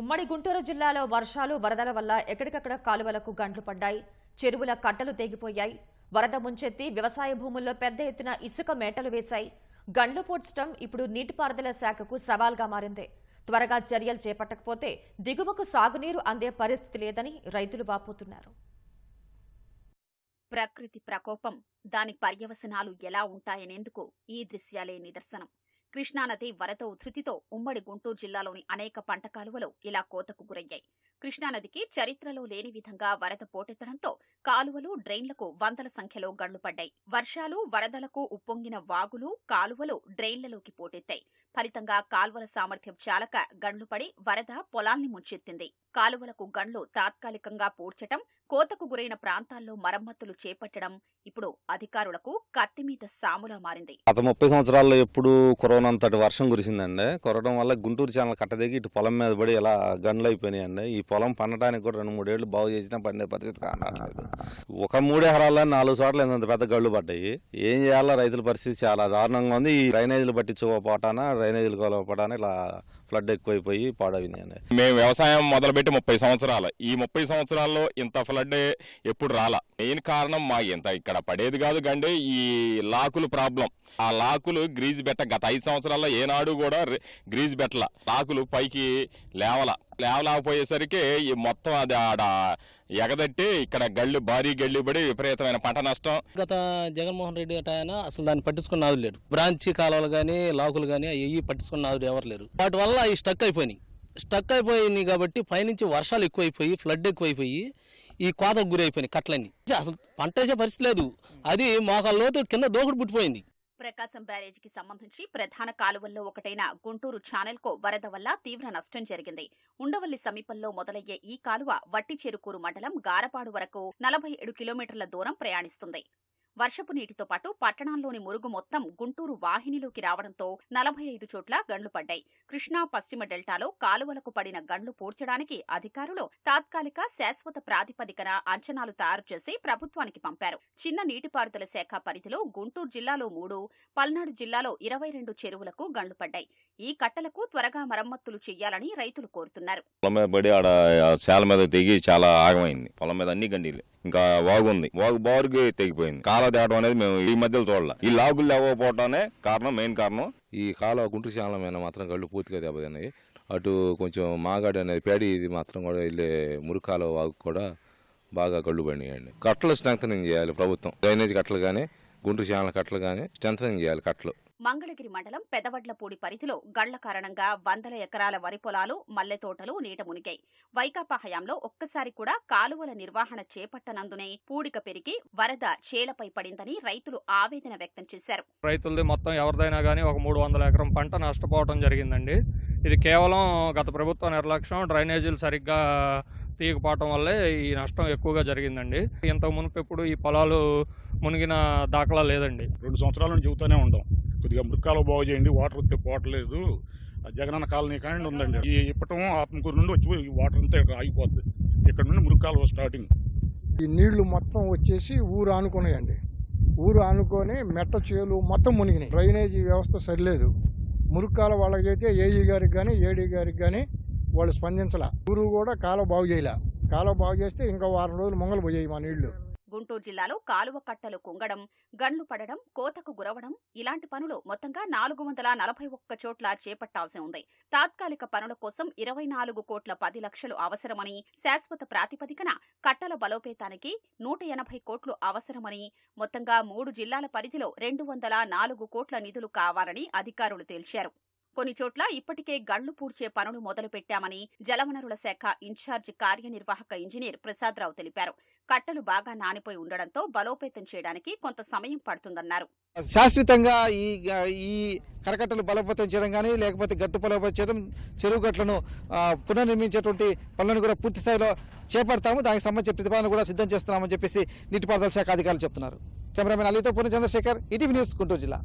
ఉమ్మడి గుంటూరు జిల్లాలో వర్షాలు వరదల వల్ల ఎక్కడికక్కడ కాలువలకు గంట్లు పడ్డాయి. చెరువుల కట్టలు తెగిపోయాయి. వరద ముంచెత్తి వ్యవసాయ భూముల్లో పెద్ద ఎత్తున ఇసుక మేటలు వేశాయి. గండ్లు పూడ్చడం ఇప్పుడు నీటిపారుదల శాఖకు సవాల్గా మారింది. త్వరగా చర్యలు చేపట్టకపోతే దిగువకు సాగునీరు అందే పరిస్థితి లేదని రైతులు వాపోతున్నారు. ప్రకృతి ప్రకోపం దాని పర్యవసనాలు ఎలా ఉంటాయనేందుకు ఈ దృశ్యాలే నిదర్శనం. కృష్ణానది వరద ఉధృతితో ఉమ్మడి గుంటూరు జిల్లాలోని అనేక పంట కాలువలు ఇలా కోతకు గురయ్యాయి. కృష్ణానదికి చరిత్రలో లేని విధంగా వరద పోటెత్తడంతో కాలువలు డ్రైన్లకు వందల సంఖ్యలో గండ్లు పడ్డాయి. వర్షాలు వరదలకు ఉప్పొంగిన వాగులు కాలువలు డ్రైన్లలోకి పోటెత్తాయి. ఫలితంగా కాల్వల సామర్థ్యం చాలక గండ్లు పడి వరద పొలాల్ని ముంచెత్తింది. కాలువలకు గండ్లు తాత్కాలికంగా పూడ్చటం కోతకు గురైన ప్రాంతాల్లో మరమ్మతులు చేపట్టడం ఇప్పుడు అధికారులకు కత్తి మీద సాములా మారింది. గత ముప్పై సంవత్సరాల్లో ఎప్పుడు కరోనా అంతటి వర్షం కురిసిందండి. కురవడం వల్ల గుంటూరు ఛానల్ కట్టదిగి ఇటు పొలం మీద పడి ఇలా గండ్లు అయిపోయినాయండి. ఈ పొలం పండటానికి కూడా రెండు మూడేళ్ళు బాగు చేసినా పండే పరిస్థితి కానట్లేదు. ఒక మూడు నాలుగు చోట్ల ఇంత పెద్ద గళ్ళు పడ్డాయి. ఏం చేయాలో రైతుల పరిస్థితి చాలా దారుణంగా ఉంది. ఈ డ్రైనేజీలు పట్టించుకోపోటాన డ్రైనేజీలు కొలవపోటాన ఇలా ఫ్లడ్ ఎక్కువైపోయి పాడైందండి మేము వ్యవసాయం మొదలుపెట్టి ముప్పై సంవత్సరాలు. ఈ ముప్పై సంవత్సరాల్లో ఇంత ఫ్లడ్ ఎప్పుడు రాలా? మెయిన్ కారణం మా ఇంత ఇక్కడ పడేది కాదు గండి ఈ లాకులు ప్రాబ్లం. ఆ లాకులు గ్రీజ్ బెట్ట గత ఐదు సంవత్సరాల్లో ఏనాడు కూడా గ్రీజ్ బెట్టల లాకులు పైకి లేవల. లేవలేకపోయేసరికి ఈ మొత్తం అది ఆడ ఎగదట్టి ఇక్కడ గళ్ళు భారీ గళ్ళు పడి విపరీతమైన పంట నష్టం. గత జగన్మోహన్ రెడ్డి అట ఆయన అసలు దాన్ని పట్టించుకున్న ఆదు లేరు. బ్రాంచి కాలువలు కానీ లాకులు కానీ అవి పట్టించుకున్న ఆదు ఎవరు లేరు. వాటి వల్ల అవి స్టక్ అయిపోయినాయి. స్టక్ అయిపోయినాయి కాబట్టి పైనుంచి వర్షాలు ఎక్కువైపోయి ఫ్లడ్ ఎక్కువైపోయి ఈ కోతకు గురైపోయినాయి కట్లన్నీ అసలు పంట వేసే పరిస్థితి లేదు. అది మోకాళ్ళ లోతు కింద దోకుడు పుట్టిపోయింది. ప్రకాశం బ్యారేజీకి సంబంధించి ప్రధాన కాలువల్లో ఒకటైన గుంటూరు ఛానల్కు వరద వల్ల తీవ్ర నష్టం జరిగింది. ఉండవల్లి సమీపంలో మొదలయ్యే ఈ కాలువ వట్టిచెరుకూరు మండలం గారపాడు వరకు నలభై ఏడు కిలోమీటర్ల దూరం ప్రయాణిస్తుంది. వర్షపు నీటితో పాటు పట్టణంలోని మురుగు మొత్తం గుంటూరు వాహినిలోకి రావడంతో నలభై ఐదు చోట్ల గండ్లు పడ్డాయి. కృష్ణా పశ్చిమ డెల్టాలో కాలువలకు పడిన గండ్లు పూడ్చడానికి అధికారులు తాత్కాలిక శాశ్వత ప్రాతిపదికన అంచనాలు తయారు చేసి ప్రభుత్వానికి పంపారు. చిన్న నీటిపారుదల శాఖ పరిధిలో గుంటూరు జిల్లాలో మూడు పల్నాడు జిల్లాలో ఇరవై రెండు చెరువులకు గండ్లు పడ్డాయి. ఈ కట్టలకు త్వరగా మరమ్మతులు చేయాలని రైతులు కోరుతున్నారు. పొలం మీద పడి ఆడ శాల మీద తెగి చాలా ఆగమైంది. పొలం మీద అన్ని గండీలు. ఇంకా వాగు ఉంది. వాగు బారుగా తెగిపోయింది. కాల తేవడం అనేది మేము ఈ మధ్యలో చూడాలి. ఈ లాగులు లేకపోవటమే కారణం మెయిన్ కారణం. ఈ కాలువ గుంటూరు ఛానల్ మీద మాత్రం గళ్ళు పూర్తిగా దెబ్బతిన్నాయి. అటు కొంచెం మాగాడి అనేది పేడి ఇది మాత్రం కూడా వెళ్ళే మురికాల వాగు కూడా బాగా గళ్ళు పడినాయండి. కట్టలు స్ట్రెంగ్ చేయాలి ప్రభుత్వం. డ్రైనేజ్ కట్టలు కానీ గుంటూరు ఛానల్ కట్టలు కానీ స్ట్రెంగ్ చేయాలి కట్టలు. మంగళగిరి మండలం పెదవడ్లపూడి పరిధిలో గళ్ళ కారణంగా వందల ఎకరాల వరి పొలాలు మల్లె తోటలు నీట మునిగాయి. వైకాపా హయాంలో ఒక్కసారి కూడా కాలువల నిర్వహణ చేపట్టనందునే పూడిక పెరిగి వరద చేలపై పడిందని రైతులు ఆవేదన వ్యక్తం చేశారు. రైతులది మొత్తం ఎవరిదైనా కానీ ఒక మూడు వందల ఎకరం పంట నష్టపోవడం జరిగిందండి. ఇది కేవలం గత ప్రభుత్వ నిర్లక్ష్యం డ్రైనేజీలు సరిగ్గా తీయకపోవటం వల్లే ఈ నష్టం ఎక్కువగా జరిగిందండి. ఇంతకు మునుపు ఎప్పుడు ఈ పొలాలు మునిగిన దాఖలా లేదండి. రెండు సంవత్సరాల నుంచి చెబుతూనే ఉంటాం కొద్దిగా మృక్కాలు బాగు చేయండి వాటర్ వస్తే పోవట్లేదు. ఆ జగనన్న కాలనీ కానీ ఉందండి. ఈ ఇప్పటం ఆత్మకూరు నుండి వచ్చి వాటర్ అంతా ఇక్కడ ఆగిపోద్ది. ఇక్కడ నుండి మురుక్కాలు స్టార్టింగ్. ఈ నీళ్ళు మొత్తం వచ్చేసి ఊరు ఆనుకున్నాయండి ఊరు ఆనుకొని మెట్ట చేలు మొత్తం మునిగినాయి. డ్రైనేజీ వ్యవస్థ సరిలేదు. మురుక్కాల వాళ్ళకి అయితే ఏఈ గారికి కానీ ఏడీ గారికి కానీ వాళ్ళు స్పందించలా. ఊరు కూడా కాలువ బాగు చేయలే. కాలువ బాగు చేస్తే ఇంకా వారం రోజులు మొంగలు పోయాయి మా నీళ్ళు. గుంటూరు జిల్లాలో కాలువ కట్టలు కుంగడం గండ్లు పడడం కోతకు గురవడం ఇలాంటి పనులు మొత్తంగా నాలుగు వందల నలభై ఒక్క చోట్ల చేపట్టాల్సి ఉంది. తాత్కాలిక పనుల కోసం ఇరవై నాలుగు కోట్ల పది లక్షలు అవసరమని శాశ్వత ప్రాతిపదికన కట్టల బలోపేతానికి నూట ఎనభై కోట్లు అవసరమని మొత్తంగా మూడు జిల్లాల పరిధిలో రెండు వందల నాలుగు కోట్ల నిధులు కావాలని అధికారులు తేల్చారు. కొన్ని చోట్ల ఇప్పటికే గళ్ళు పూడ్చే పనులు మొదలుపెట్టామని జలవనరుల శాఖ ఇన్ఛార్జ్ కార్యనిర్వాహక ఇంజనీర్ ప్రసాదరావు తెలిపారు. కట్టలు బాగా నానిపోయి ఉండడంతో బలోపేతం చేయడానికి కొంత సమయం పడుతుందన్నారు. శాశ్వతంగా ఈ ఈ కరకట్టలు బలోపేతం చేయడం కానీ లేకపోతే గట్టు బలోపేతం చేయడం చెరువు గట్లను పునర్నిర్మించేటువంటి పనులను కూడా పూర్తి స్థాయిలో చేపడతాము. దానికి సంబంధించిన ప్రతిపాదన కూడా సిద్ధం చేస్తున్నామని చెప్పేసి నీటిపారుదల శాఖ అధికారులు చెప్తున్నారు. కెమెరామెన్ అలీతో పూర్ణ చంద్రశేఖర్ ఈటీవీ న్యూస్ గుంటూరు జిల్లా.